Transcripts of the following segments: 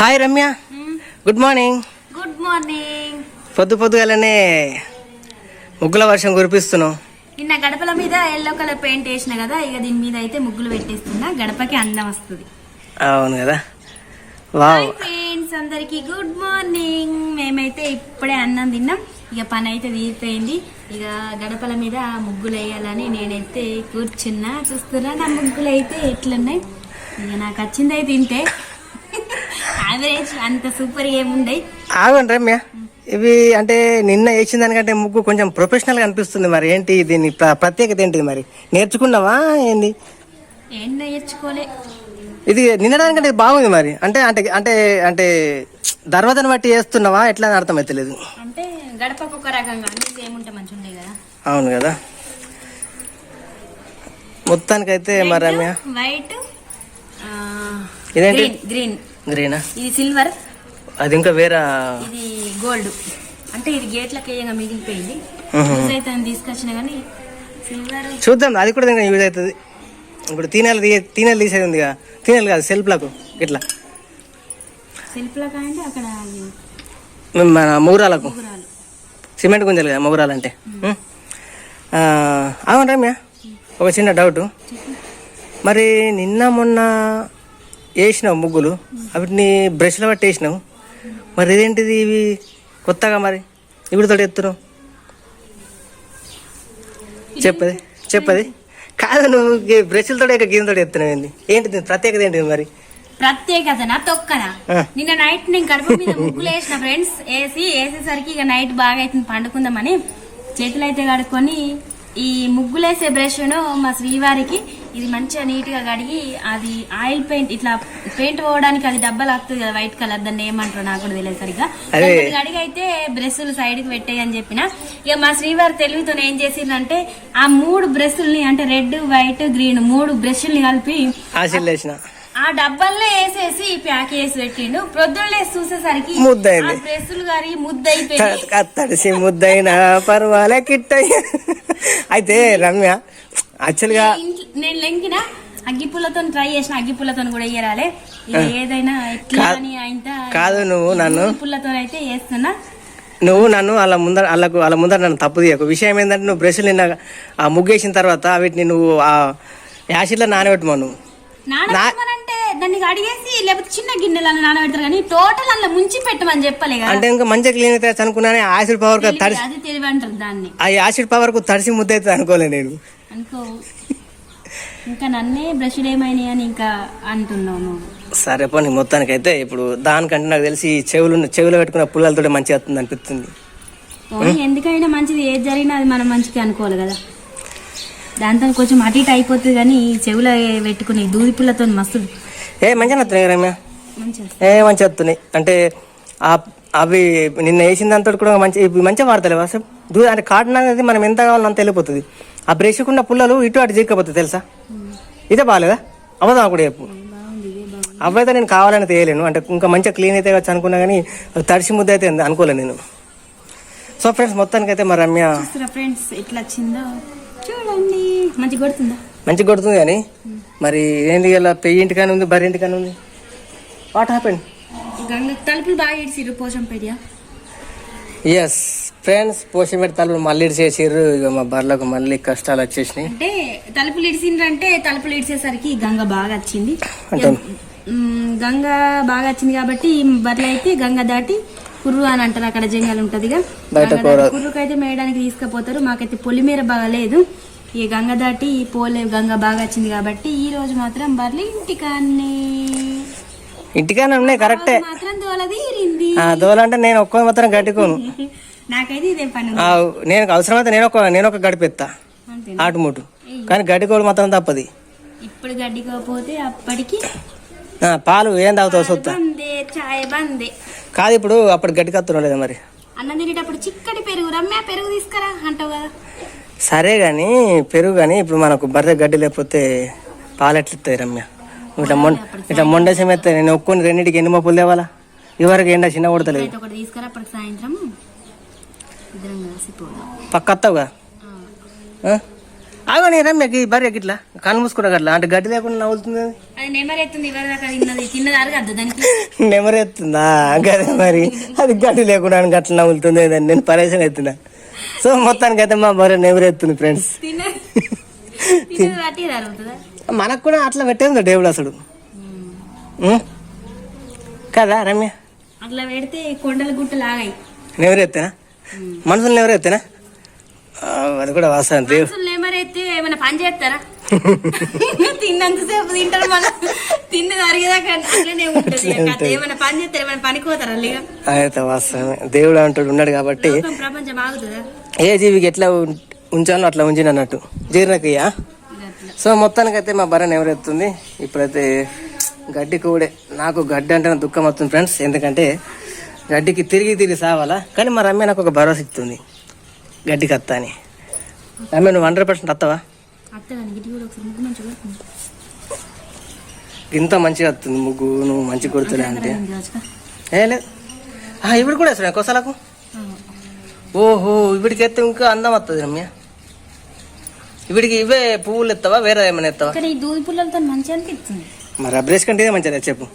Hi Ramya good morning good morning పొద్దు పొద్దుగాలనే ముగ్గుల వర్షం కురిపిస్తున్నావు. నిన్న గడపల మీద ఎల్లో కలర్ పెయింట్ వేసిన కదా ఇక దీని మీద అయితే ముగ్గులు పెట్టేస్తున్నా. గడపకి అందం వస్తుంది. అవును కదా. వావ్ ఫ్రెండ్స్ అందరికి గుడ్ మార్నింగ్ మేమైతే ఇప్పుడే అన్నం తిన్నాం. ఇక పని అయితే తీరిపోయింది. ఇక గడపల మీద ముగ్గులు వేయాలని నేనైతే కూర్చున్నా. చూస్తున్నా నా ముగ్గులు అయితే ఎట్లున్నాయి. ఇక నాకు వచ్చింది అయితే తింటే యావరేజ్ అంత సూపర్ ఏముండయి. ఆగండి రమ్య. ఇవి అంటే నిన్న వేసిన దానికంటే ముగ్గు కొంచెం ప్రొఫెషనల్గా అనిపిస్తుంది మరి. ఏంటి దీని ప్ర- ప్రత్యేకత ఏంటి మరి? నేర్చుకున్నావా? ఏంది? ఏం నేర్చుకోలే. ఇది నిన్న దానికంటే ఇది బాగుంది మరి. అంటే అంటే అంటే అంటే దర్వాజను బట్టి వేస్తున్నావా? ఎట్లా అని అర్థమైతలేదు. అంటే గడపకు ఒక రకంగా అన్ని సేమ్ ఉంటే మంచిగా ఉండే కదా. అవును కదా. మొత్తానికైతే మరి రమ్య. వైట్ ఇదేంటి? గ్రీన్ గ్రీన్ గ్రీనా? ఇది సిల్వర్. అది ఇంకా వేరే ఇది గోల్డ్. అంటే ఇది గేట్లకు వేయంగా మిగిలిపోయింది. యూజ్ అయితే తీసుకొచ్చిన కానీ సిల్వర్. చూద్దాం అది కూడా ఇంకా యూజ్ అవుతుంది. ఇప్పుడు తీనెలు తీ తీనెలు తీసేది ఉంది కదా తీనెలు కాదు సెల్ఫ్లకు ఇట్లా సెల్ఫ్లో అంటే అక్కడ మన మూరాలకు. సిమెంట్ గుంజలు కదా మొగురాలు అంటే అవును రమ్య. ఒక చిన్న డౌట్. మరి నిన్న మొన్న వేసినావు ముగ్గులు. వాటిని బ్రష్లో పట్టి వేసినావు. మరి ఇదేంటిది ఇవి? కొత్తగా మరి? ఇప్పుడు తోటి ఎత్తున్నావు చెప్పది చెప్పది. కాదు నువ్వు బ్రష్లతో గిన్నెతో ఎత్తున్నావు ఏంది? ఏంటి దీని ప్రత్యేకత ఏంటిది మరి? ప్రత్యేకతనా? తొక్కనా. నిన్న నైట్ నేను కడుపు మీద ముగ్గులు వేసిన ఫ్రెండ్స్ వేసి వేసేసరికి ఇక నైట్ బాగా అవుతుంది పండుకుందామని. చేతులు అయితే కడుక్కొని ఈ ముగ్గులేసే బ్రష్ మా శ్రీవారికి ఇది మంచిగా నీట్గా కడిగి అది ఆయిల్ పెయింట్ ఇట్లా పెయింట్ పోవడానికి అది డబ్బాలు ఆగుతుంది కదా వైట్ కలర్ దాన్ని ఏమంటారు నాకు కూడా తెలియదు సరిగ్గా. కడిగి అయితే బ్రష్లు సైడ్కి పెట్టాయి అని చెప్పిన. ఇక మా శ్రీవారి తెలివితో ఏం చేసిందంటే ఆ మూడు బ్రష్ల్ని అంటే రెడ్ వైట్ గ్రీన్ మూడు బ్రష్ల్ని కలిపి ఆ డబ్బాల్లో వేసేసి ప్యాక్ చేసి పెట్టిండు. ప్రొద్దున చూసేసరికి ముద్దయింది. ఆ డ్రెస్సులు గారి ముద్దయిపోయి తడిసి ముద్దైన పర్వాలే కిట్టయ్య. అయితే రమ్య యాక్చువల్గా నేను లెంకిన అగ్గిపుల్లతో ట్రై చేసిన అగ్గిపుల్లతో కూడా వేయరాలే ఇక ఏదైనా కాదు- నువ్వు నన్ను. పుల్లతో అయితే వేస్తున్నా నువ్వు నన్ను వాళ్ళ ముందర వాళ్ళకు వాళ్ళ ముందర నన్ను తప్పు తీయకు. విషయం ఏంటంటే నువ్వు బ్రష్లు నిన్న ఆ ముగ్గేసిన తర్వాత వీటిని నువ్వు ఆ యాసిడ్లో నానబెట్టమా నువ్వు. దాన్ని అడిగేసి లేకపోతే చిన్న గిన్నెలలో నానబెడతారు కానీ టోటల్ అందులో ముంచి పెట్టమని చెప్పలే అంటే ఇంకా మంచిగా క్లీన్ అవుతుంది అనుకున్నానే యాసిడ్ పవర్ అది తెలివి అంటారు దాన్ని. ఆ యాసిడ్ పవర్కు తడిసి ముద్ద అవుతుంది అనుకోలే నేను. ఇంకా నన్నే బ్రష్లు ఏమైనాయి అని ఇంకా అంటున్నావు నువ్వు. సరే పోనీ మొత్తానికి అయితే ఇప్పుడు దానికంటే నాకు తెలిసి చెవులు చెవులో పెట్టుకున్న పుల్లలతో మంచిగా వస్తుంది అనిపిస్తుంది. ఎందుకైనా మంచిది ఏది జరిగినా అది మనం మంచిగా అనుకోవాలి కదా. దాంతో కొంచెం అటు ఇటు అయిపోతుంది కానీ ఈ చెవులో పెట్టుకుని దూది పుల్లతో మస్తు ఏ మంచిగా వస్తున్నాయి రమ్య? ఏ మంచిగా వస్తున్నాయి. అంటే అవి నిన్న వేసిన దాంతో కూడా మంచి మంచిగా వాడతలేవు అసలు? దూ అంటే కాటన్ అనేది మనం ఎంత కావాలో అంత వెళ్ళిపోతుంది. ఆ బ్రష్ కున్న పుల్లలు ఇటు అటు జీకపోతుంది తెలుసా? ఇదే బాగాలేదా అవదా కూడా చెప్పు. అవైతే నేను కావాలని తేయలేను అంటే ఇంకా మంచిగా క్లీన్ అయితే వచ్చి అనుకున్నా కానీ తడిసి ముద్ద అయితే అనుకోలేను నేను. సో ఫ్రెండ్స్ మొత్తానికి అయితే మా రమ్య ఫ్రెండ్స్ ఎట్లా వచ్చిందో? చూడండి. మంచిగా కొడుతుందా? కానీ మరి ఏంది ఇలా పెయ్యి ఇంటికాని ఉంది బరి ఇంటికాని ఉంది? వాట్ హ్యాపెండ్ తలుపులు బాగా ఇడిసిర్రు పోషం పెడియా ఎస్ ఫ్రెండ్స్ పోషమేట తలుపులు మళ్ళీ చేసిర్రు ఇక మా బర్లకు మళ్ళీ కష్టాలు వచ్చేసినాయి. అంటే తలుపులు ఇడిసిండ్రంటే తలుపులు ఇడిసేసరికి గంగ బాగా వచ్చింది. గంగ బాగా వచ్చింది కాబట్టి బర్రెలు అయితే గంగ దాటి కుర్రు అని అంటారు. అక్కడ జంగల్ ఉంటదిగా కుర్రుకైతే మేయడానికి తీసుకుపోతారు. మాకైతే పొలిమేర బాగా లేదు. ఈ గంగ దాటి పోలే గంగ బాగా వచ్చింది కాబట్టి ఈ రోజు మాత్రం బర్రెలు ఇంటికాన్ని. ఇంటికానే ఉన్నాయి కరెక్టే. మాత్రం దోలదీరింది ఆ దోలంటే నేను ఒక్క మాత్రం గడ్డుకోను నాకైతే ఇదే పని ఆ, నేను అవసరమైతే నేను ఒక నేను ఒక గడిపెత్తా ఆటుముటు కానీ గడ్డికోడు మాత్రం తప్పది. ఇప్పుడు గడ్డికోపోతే అప్పటికి పాలు ఏం తాగుతావు సొత్త? బందే చాయ్ బందే. కాదు ఇప్పుడు అప్పుడు గడ్డి కత్తున్నావు లేదా మరి. అన్నం తినేటప్పుడు చిక్కటి పెరుగు రమ్య పెరుగు తీసుకురా అంటావు కదా. సరే కానీ పెరుగు కానీ ఇప్పుడు మనకు బర్రె గడ్డి లేకపోతే పాలు ఎట్లా ఇస్తాయి రమ్య? ఇట్లా మొండ ఇట్లా ఎత్తాయి నేను ఒక్కొని రెండింటికి ఎన్ని మప్పులు తేవాలా? ఇవరకు ఎండ చిన్న కొడతలేదు. అయితే తీసుకురా అప్పటికి సాయంత్రం ఇద్దరం కలిసిపోదాం పక్క వస్తావుగా ఆ. ఆ? ఆగో నీ రమ్యకి భార్య ఇట్లా. కళ్ళు మూసుకున్నా అట్లా. అంటే గడ్డి లేకుండా నవ్వుతుంది నెమరెత్తుంది గదే మరి. అది గడ్డి లేకుండా గట్ల నవ్వులుతుంది అని నేను పరేషన్ అవుతున్నా. సో మొత్తానికి అయితే మా భార్య నెమరెత్తుంది ఫ్రెండ్స్ మనకు కూడా అట్లా పెట్టేది దేవుడు అసలు? కదా రమ్య? అట్లా పెడితే కొండల గుట్టలు ఆగాయి నెవరెత్తేనా మనుషులు నెవరెత్తేనా అది కూడా వాస్తవం. ఏమైనా పని చేస్తారా? తిన్నంతసేపు తింటారు మళ్ళీ తిన్నది అరిగేదాకా అట్లనే ఉంటుంది. ఇక అది ఏమైనా పని చేస్తారు? ఏమైనా పనికోతారా లేక అయితే వాస్తవమే. దేవుడు అంటాడు ఉన్నాడు కాబట్టి లోకం ప్రపంచం ఆగుతుందా? ఏ జీవికి ఎట్లా ఉం- ఉంచాలో అట్లా ఉంచిన అన్నట్టు జీర్ణక్రియ? సో మొత్తానికైతే మా బర్రె ఎవరెత్తుంది ఇప్పుడైతే గడ్డి కూడే. నాకు గడ్డి అంటే దుఃఖం వస్తుంది ఫ్రెండ్స్ ఎందుకంటే గడ్డికి తిరిగి తిరిగి సావాలా? కానీ మా రమ్య నాకు ఒక భరోసా ఇస్తుంది. గడ్డికి అత్త అని. రమ్య నువ్వు హండ్రెడ్ పర్సెంట్ అత్తవా. ఇంత మంచిగా వస్తుంది ముగ్గు నువ్వు మంచి కొడుతులే అంటే. ఏం లేదు ఆ, ఇప్పుడు కూడా వేస్తున్నా కొసలకు. ఓహో ఇవిడికి ఎత్తే ఇంకా అందం వస్తుంది రమ్య. ఇవిడికి ఇవే పువ్వులు ఎత్తావా వేరే ఏమైనా ఎత్తావా? మరి ఆ బ్రష్ కంటే మంచిదా చెప్పు.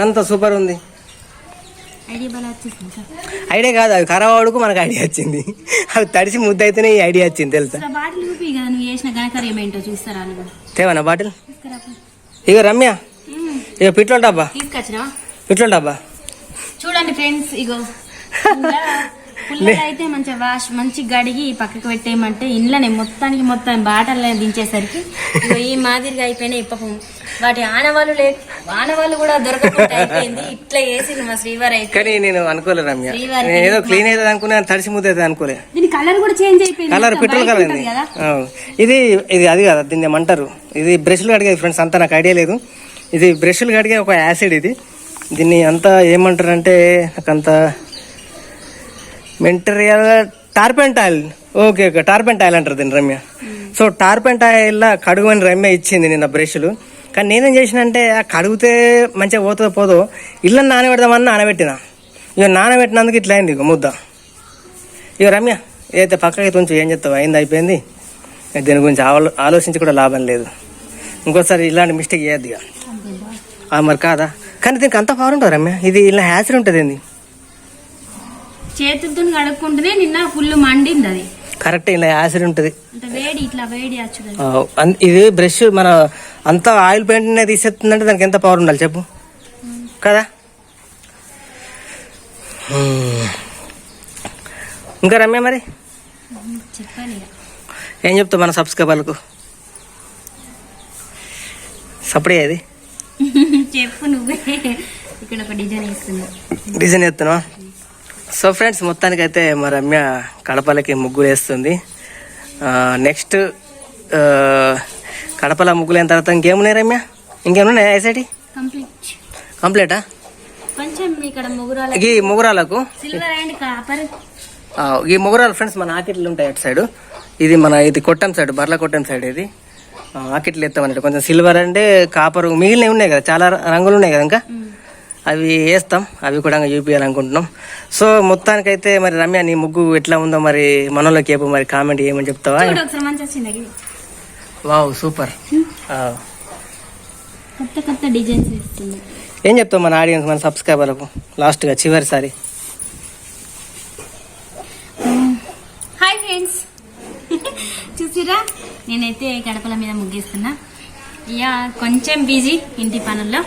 అంత సూపర్ ఉంది. ఐడియా కాదు అవి కరవాడుకు మనకు ఐడియా వచ్చింది. అవి తడిసి ముద్ద అయితేనే ఈ ఐడియా వచ్చింది తెలుసా? తేవనా బాటిల్. ఇక రమ్య. ఇక పిట్రోల్ డబ్బా. చూడండి ఫ్రెండ్స్ ఇగో. ఇందులో పుల్లలు అయితే మంచిగా వాష్ మంచి గడిగి పక్కకు పెట్టేయమంటే ఇంట్లోనే మొత్తానికి మొత్తం బాటల్లో దించేసరికి ఈ మాదిరిగా అయిపోయినాయి పాపం. వాటి ఆనవాళ్ళు లే ఆనవాళ్ళు కూడా దొరకకుండా అయిపోయింది. ఇట్లా వేసింది మా శ్రీవారు అయితే. కానీ నేను అనుకోలే రమ్య. నేను ఏదో క్లీన్ అవుతుంది అనుకున్నా తడిసి ముద్ద అవుతుంది అనుకోలే. దీని కలర్ కూడా చేంజ్ అయిపోయింది. Colour petrol colour. ఇది ఇది అది కదా దీన్ని ఏమంటారు ఇది బ్రష్లు కడిగేది ఫ్రెండ్స్ అంతా నాకు ఐడియా లేదు. ఇది బ్రష్లు కడిగే ఒక యాసిడ్ ఇది. దీన్ని అంతా ఏమంటారు అంటే నాకంత material turpentine oil okay okay turpentine oil అంటారు దీన్ని రమ్య. సో టార్పెంట్ ఆయిల్ కడుగుమని రమ్య ఇచ్చింది నిన్న బ్రష్లు. కానీ నేనేం చేసిన అంటే ఆ కడిగితే మంచిగా పోతుందో పోదో ఇళ్ళని నానబెడదామని నానబెట్టిన. ఇక నానబెట్టినందుకు ఇట్లా అయింది ఇక ముద్ద. ఇక రమ్య ఏదైతే పక్కకి కొంచెం ఏం చెప్తావు? అయింది అయిపోయింది. దీని గురించి ఆలో ఆలోచించి కూడా లాభం లేదు. ఇంకోసారి ఇలాంటి మిస్టేక్ చేయొద్దు ఇక. ఆ, మరి కాదా? కానీ దీనికి అంత పవర్ ఉంటుంది రమ్య? ఇది ఇలా హ్యాసర్ ఉంటుంది ఏంది చేతులతో కడుక్కుంటేనే నిన్న ఫుల్ మండింది అది కరెక్ట్ ఇలా యాసిడ్ ఉంటుంది. వేడి ఇట్లా వేడి ఇది బ్రష్ మన అంత ఆయిల్ పెయింట్ తీసేస్తుందంటే దానికి ఎంత పవర్ ఉండాలి చెప్పు? కదా. ఇంకా రమ్య మరి. ఏం చెప్తావు మన సబ్స్క్రైబర్లకు? సపడే అది. చెప్పు నువ్వే. ఇక్కడ ఒక డిజైన్ ఇస్తున్నా డిజైన్ ఎత్తునా సో ఫ్రెండ్స్ మొత్తానికైతే మా రమ్య కడపలకి ముగ్గులు వేస్తుంది. నెక్స్ట్ కడపల ముగ్గులు అయిన తర్వాత ఇంకేమున్నాయి రమ్య? ఇంకేమున్నాయి ఐసైటి కంప్లీట్ ఈ ముగురాలకు ఆ, ఈ ముగురాలు ఫ్రెండ్స్ మన ఆకిట్లు ఉంటాయి అటు సైడ్. ఇది మన ఇది కొట్టం సైడ్ బర్ల కొట్టం సైడ్ ఇది. ఆకిట్లు ఎత్తామన్నట్టు. కొంచెం సిల్వర్ అంటే కాపర్ మిగిలినవి ఉన్నాయి కదా చాలా రంగులు ఉన్నాయి కదా ఇంకా? అవి వేస్తాం అవి కూడా చూపించాలనుకుంటున్నాం సో మొత్తానికైతే మరి రమ్య నీ ముగ్గు ఎట్లా ఉందో మరి మనలోకి చెప్పు మరి కామెంట్ ఏమని చెప్తావా. Wow super. కొత్త కొత్త డిజైన్స్ ఇస్తుంది ఏం చెప్తావు మన ఆడియన్స్ మన సబ్స్క్రైబర్లకు? లాస్ట్గా చివరిసారి. Hi friends. చూసిరా? నేనైతే గడపల మీద ముగ్గేస్తున్నా. ఇక కొంచెం బిజీ ఇంటి పనుల్లో.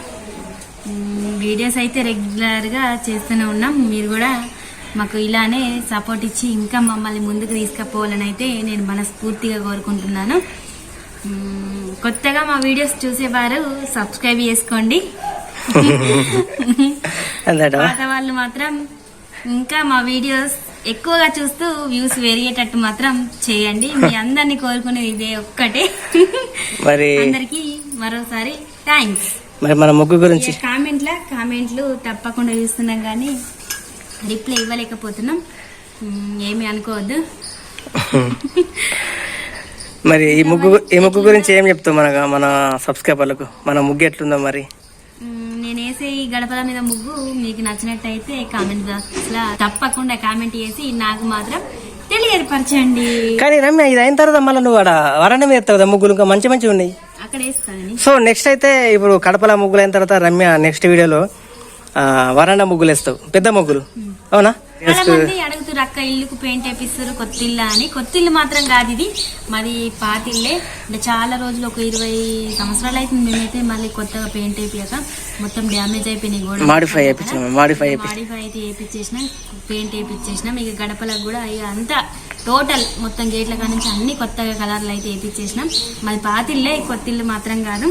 వీడియోస్ అయితే రెగ్యులర్గా చేస్తూనే ఉన్నాం. మీరు కూడా మాకు ఇలానే సపోర్ట్ ఇచ్చి ఇంకా మమ్మల్ని ముందుకు తీసుకుపోవాలని అయితే నేను మనస్ఫూర్తిగా కోరుకుంటున్నాను. కొత్తగా మా వీడియోస్ చూసేవారు సబ్స్క్రైబ్ చేసుకోండి. పాత వాళ్ళు మాత్రం ఇంకా మా వీడియోస్ ఎక్కువగా చూస్తూ వ్యూస్ పెరిగేటట్టు మాత్రం చేయండి. మీ అందరినీ కోరుకునేది ఇదే ఒక్కటే. మరి అందరికి మరోసారి థ్యాంక్స్. మరి మన ముగ్గు గురించి? కామెంట్ల? కామెంట్లు తప్పకుండా చూస్తున్నాం కానీ రిప్లై ఇవ్వలేకపోతున్నాం. ఏమీ అనుకోవద్దు. మరి ఈ ముగ్గు ఈ ముగ్గు గురించి ఏం చెప్తావు మన మన సబ్స్క్రైబర్లకు? మన ముగ్గు ఎట్లుందో మరి? నేను వేసే ఈ గడపల మీద ముగ్గు మీకు నచ్చినట్టయితే కామెంట్ తప్పకుండా కామెంట్ చేసి నాకు మాత్రం తెలియ ఏర్పరచండి కానీ రమ్య ఇది అయిన తర్వాత మళ్ళీ నువ్వు వరండా మీద ఎత్తావు కదా ముగ్గులు ఇంకా మంచి మంచి ఉన్నాయి. సో నెక్స్ట్ అయితే ఇప్పుడు కడపల ముగ్గులు అయిన తర్వాత రమ్య నెక్స్ట్ వీడియోలో వరండా ముగ్గులు వేస్తావు పెద్ద ముగ్గులు. అవునా? చాలా మంది అడుగుతారు అక్క ఇల్లుకు పెయింట్ వేపిస్తారు కొత్త ఇల్లు అని. కొత్త ఇల్లు మాత్రం కాదు ఇది. మాది పాతిల్లే అంటే చాలా రోజులు ఒక ఇరవై సంవత్సరాలు అవుతుంది మేమైతే మళ్ళీ కొత్తగా పెయింట్ వేపియాక. మొత్తం డ్యామేజ్ అయిపోయినాయి కూడా మాడిఫై మాడిఫై మాడిఫై అయితే వేపించేసినాం పెయింట్ వేపించేసినాం ఇక గడపలకు కూడా ఇక అంతా టోటల్ మొత్తం గేట్ల కాడ నుంచి అన్ని కొత్తగా కలర్లు అయితే వేపించేసినాం మాది పాతిల్లే కొత్త ఇల్లు మాత్రం కాదు.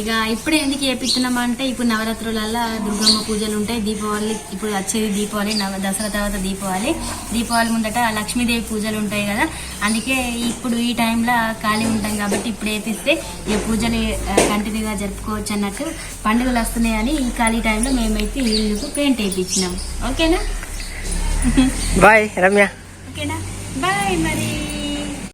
ఇక ఇప్పుడు ఎందుకు వేపిస్తున్నాం అంటే ఇప్పుడు నవరాత్రులల్లా దుర్గమ్మ పూజలు ఉంటాయి దీపావళి ఇప్పుడు వచ్చేది దీపావళి నవ దసరా తర్వాత దీపావళి. దీపావళి ముందట లక్ష్మీదేవి పూజలు ఉంటాయి కదా. అందుకే ఇప్పుడు ఈ టైంలో ఖాళీ ఉంటాం కాబట్టి ఇప్పుడు వేపిస్తే ఈ పూజలు కంటిన్యూగా జరుపుకోవచ్చు అన్నట్టు పండుగలు వస్తున్నాయని ఈ ఖాళీ టైంలో మేమైతే ఈ ఇల్లుకు పెయింట్ వేయించినాం ఓకేనా? బాయ్ రమ్య. ఓకేనా? బాయ్ మరి.